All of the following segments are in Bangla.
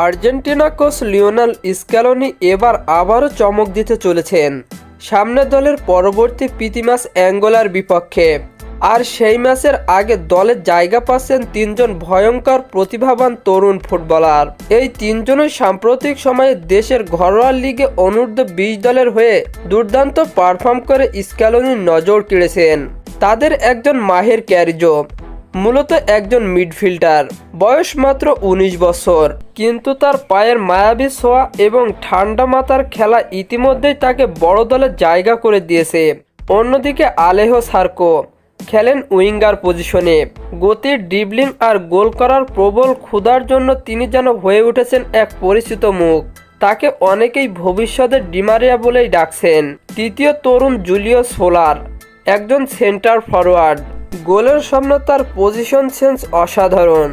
আর্জেন্টিনা কোচ লিওনাল স্ক্যালোনি এবার আবারও চমক দিতে চলেছেন। সামনের দলের পরবর্তী প্রীতি ম্যাচ অ্যাঙ্গোলার বিপক্ষে। আর সেই ম্যাচের আগে দলে জায়গা পাচ্ছেন তিনজন ভয়ঙ্কর প্রতিভাবান তরুণ ফুটবলার। এই তিনজনই সাম্প্রতিক সময়ে দেশের ঘরোয়া লিগে অনূর্ধ্ব বিশ দলের হয়ে দুর্দান্ত পারফর্ম করে স্ক্যালোনির নজর কেড়েছেন। তাদের একজন মাহের ক্যারিজো। মূলত একজন মিডফিল্ডার। বয়স মাত্র উনিশ বছর। কিন্তু তার পায়ের মায়াবী ছোঁয়া এবং ঠান্ডা মাথার খেলা ইতিমধ্যেই তাকে বড় দলে জায়গা করে দিয়েছে। অন্যদিকে আলেহ সার্কো খেলেন উইঙ্গার পজিশনে। গতির ডিবলিং আর গোল করার প্রবল ক্ষুধার জন্য তিনি যেন হয়ে উঠেছেন এক পরিচিত মুখ। তাকে অনেকেই ভবিষ্যতের ডিমারিয়া বলেই ডাকছেন। তৃতীয় তরুণ জুলিও সোলার একজন সেন্টার ফরওয়ার্ড গোলের সামনে তার পজিশন সেন্স অসাধারণ।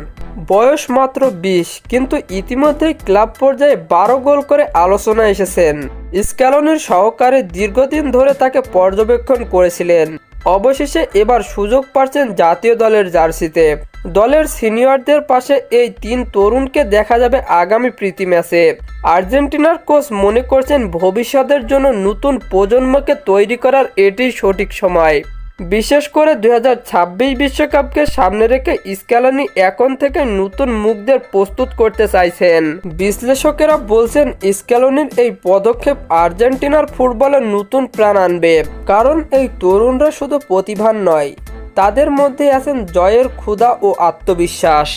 বয়স মাত্র বিশ, কিন্তু ইতিমধ্যেই ক্লাব পর্যায়ে বারো গোল করে আলোচনা এসেছেন। স্ক্যালনের সহকারে দীর্ঘদিন ধরে তাকে পর্যবেক্ষণ করেছিলেন। অবশেষে এবার সুযোগ পাচ্ছেন জাতীয় দলের জার্সিতে। দলের সিনিয়রদের পাশে এই তিন তরুণকে দেখা যাবে আগামী প্রীতি ম্যাচে। আর্জেন্টিনার কোচ মনে করছেন ভবিষ্যতের জন্য নতুন প্রজন্মকে তৈরি করার এটি সঠিক সময়। বিশেষ করে দুই বিশ্বকাপকে সামনে রেখে স্ক্যালানি এখন থেকে নতুন মুখদের প্রস্তুত করতে চাইছেন। বিশ্লেষকেরা বলছেন স্ক্যালনির এই পদক্ষেপ আর্জেন্টিনার ফুটবলে নতুন প্রাণ আনবে, কারণ এই তরুণরা শুধু প্রতিভান নয়, তাদের মধ্যে আছেন জয়ের ক্ষুধা ও আত্মবিশ্বাস।